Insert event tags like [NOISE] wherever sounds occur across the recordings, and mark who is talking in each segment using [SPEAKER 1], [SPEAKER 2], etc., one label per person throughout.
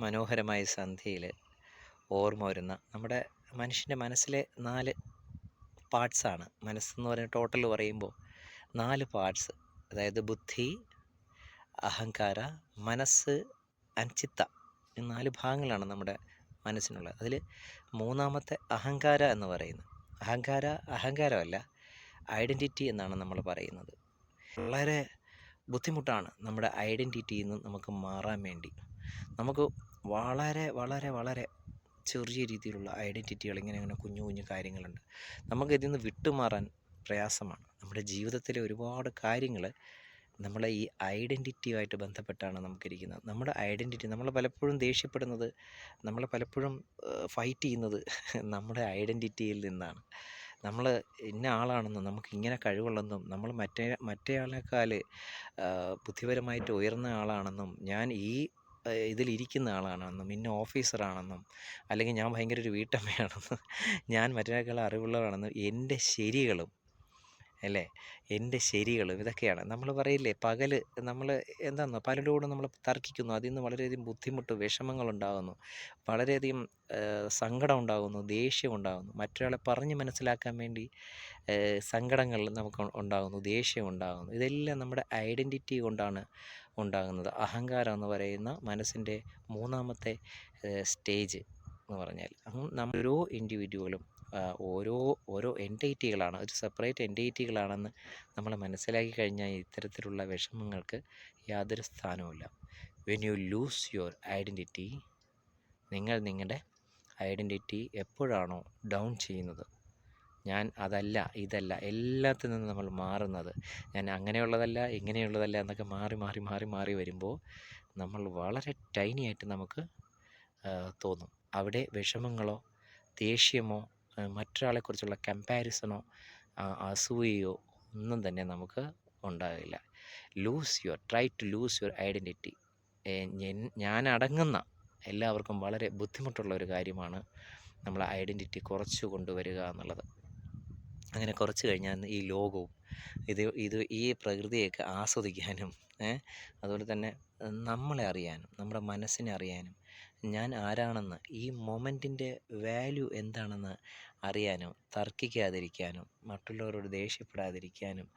[SPEAKER 1] മനോഹരമായ സന്ധ്യയിൽ ഓർമ്മ വരുന്ന നമ്മുടെ മനുഷ്യന്റെ മനസ്സിലെ നാല് പാർട്സാണ് മനസ്സെന്ന് പറയുന്ന ടോട്ടൽ പറയുമ്പോൾ നാല് പാർട്സ് അതായത് ബുദ്ധി അഹങ്കാര മനസ്സ് ആൻഡ് ചിത്ത ഈ നാല് ഭാഗങ്ങളാണ് നമ്മുടെ മനസ്സിനുള്ളത്. അതിൽ മൂന്നാമത്തെ അഹങ്കാര എന്ന് പറയുന്നത്. അഹങ്കാര അഹങ്കാരമല്ല ഐഡന്റിറ്റി എന്നാണ് നമ്മൾ പറയുന്നത്. വളരെ ബുദ്ധിമുട്ടാണ് നമ്മുടെ ഐഡന്റിറ്റിയിൽ നിന്ന് നമുക്ക് മാറാൻ വേണ്ടി. നമുക്ക് വളരെ വളരെ വളരെ ചെറിയ രീതിയിലുള്ള ഐഡന്റിറ്റികൾ ഇങ്ങനെ ഇങ്ങനെ കുഞ്ഞു കുഞ്ഞു കാര്യങ്ങളുണ്ട്. നമുക്ക് ഇതിൽ നിന്ന് വിട്ടുമാറാൻ പ്രയാസമാണ്. നമ്മുടെ ജീവിതത്തിലെ ഒരുപാട് കാര്യങ്ങൾ നമ്മളെ ഈ ഐഡന്റിറ്റിയുമായിട്ട് ബന്ധപ്പെട്ടാണ് നമുക്കിരിക്കുന്നത്. നമ്മുടെ ഐഡന്റിറ്റി നമ്മൾ പലപ്പോഴും ദേഷ്യപ്പെടുന്നത് നമ്മൾ പലപ്പോഴും ഫൈറ്റ് ചെയ്യുന്നത് [LAUGHS] നമ്മുടെ ഐഡന്റിറ്റിയിൽ നിന്നാണ്. നമ്മൾ ഇന്ന ആളാണെന്നും നമുക്ക് ഇങ്ങനെ കഴിവുള്ളെന്നും നമ്മൾ മറ്റേ മറ്റേ മറ്റേയാളെക്കാൾ ബുദ്ധിപരമായിട്ട് ഉയർന്ന ആളാണെന്നും ഞാൻ ഈ ഇതിലിരിക്കുന്ന ആളാണെന്നും ഇന്ന ഓഫീസറാണെന്നും അല്ലെങ്കിൽ ഞാൻ ഭയങ്കര ഒരു വീട്ടമ്മയാണെന്നും ഞാൻ മറ്റൊരാൾക്കുള്ള അറിവുള്ളവരാണെന്നും എന്റെ ശരികളും അല്ലേ? എന്റെ ശരികളും ഇതൊക്കെയാണ്. നമ്മൾ പറയില്ലേ പകൽ നമ്മൾ എന്താണെന്നോ പലരോടും നമ്മൾ തർക്കിക്കുന്നു. അതിൽ നിന്ന് വളരെയധികം ബുദ്ധിമുട്ട് വിഷമങ്ങളുണ്ടാകുന്നു. വളരെയധികം സങ്കടം ഉണ്ടാകുന്നു ദേഷ്യം ഉണ്ടാകുന്നു മറ്റൊരാളെ പറഞ്ഞ് മനസ്സിലാക്കാൻ വേണ്ടി സങ്കടങ്ങൾ നമുക്ക് ഉണ്ടാകുന്നു ദേഷ്യം ഉണ്ടാകുന്നു ഇതെല്ലാം നമ്മുടെ ഐഡന്റിറ്റി കൊണ്ടാണ് ഉണ്ടാകുന്നത്. അഹങ്കാരം എന്ന് പറയുന്ന മനസ്സിന്റെ മൂന്നാമത്തെ സ്റ്റേജ്. എന്ന് പറഞ്ഞാൽ നമ്മൾ ഓരോ ഇൻഡിവിജ്വലും ഓരോ ഓരോ എന്റൈറ്റികളാണ് ഒരു സെപ്പറേറ്റ് എന്റൈറ്റികളാണെന്ന് നമ്മൾ മനസ്സിലാക്കി കഴിഞ്ഞാൽ ഇത്തരത്തിലുള്ള വിഷമങ്ങൾക്ക് യാതൊരു സ്ഥാനവുമില്ല when you lose your identity നിങ്ങൾ നിങ്ങളുടെ ഐഡന്റിറ്റി എപ്പോഴാണോ ഡൗൺ ചെയ്യുന്നത്? ഞാൻ അതല്ല ഇതല്ല എല്ലാത്തിൽ നിന്നും നമ്മൾ മാറുന്നത്. ഞാൻ അങ്ങനെയുള്ളതല്ല ഇങ്ങനെയുള്ളതല്ല എന്നൊക്കെ മാറി മാറി മാറി മാറി വരുമ്പോൾ നമ്മൾ വളരെ ടൈനി ആയിട്ട് നമുക്ക് തോന്നും. അവിടെ വിഷമങ്ങളോ ദേഷ്യമോ മറ്റൊരാളെക്കുറിച്ചുള്ള കമ്പാരിസണോ അസൂയയോ ഒന്നും തന്നെ നമുക്ക് ഉണ്ടാകില്ല. Lose your try to lose your identity ഞാൻ അടങ്ങുന്ന എല്ലാവർക്കും വളരെ ബുദ്ധിമുട്ടുള്ള ഒരു കാര്യമാണ് നമ്മൾ ഐഡന്റിറ്റി കുറച്ച് കൊണ്ടുവരിക എന്നുള്ളത്. അങ്ങനെ കുറച്ച് കഴിഞ്ഞാൽ ഈ ലോകവും ഇത് ഇത് ഈ പ്രകൃതിയൊക്കെ ആസ്വദിക്കാനും അതുപോലെ തന്നെ നമ്മളെ അറിയാനും നമ്മുടെ മനസ്സിനെ അറിയാനും ഞാൻ ആരാണെന്ന് ഈ മൊമെന്റിന്റെ വാല്യൂ എന്താണെന്ന് അറിയാനും തർക്കിക്കാതിരിക്കാനും മറ്റുള്ളവരോട് ദേഷ്യപ്പെടാതിരിക്കാനും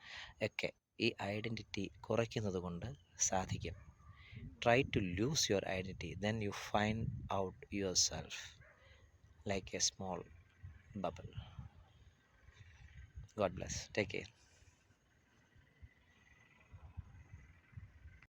[SPEAKER 1] ഒക്കെ ഈ ഐഡന്റിറ്റി കുറയ്ക്കുന്നത് കൊണ്ട് സാധിക്കും try to lose your identity then you find out your self like a small bubble bless. Take care.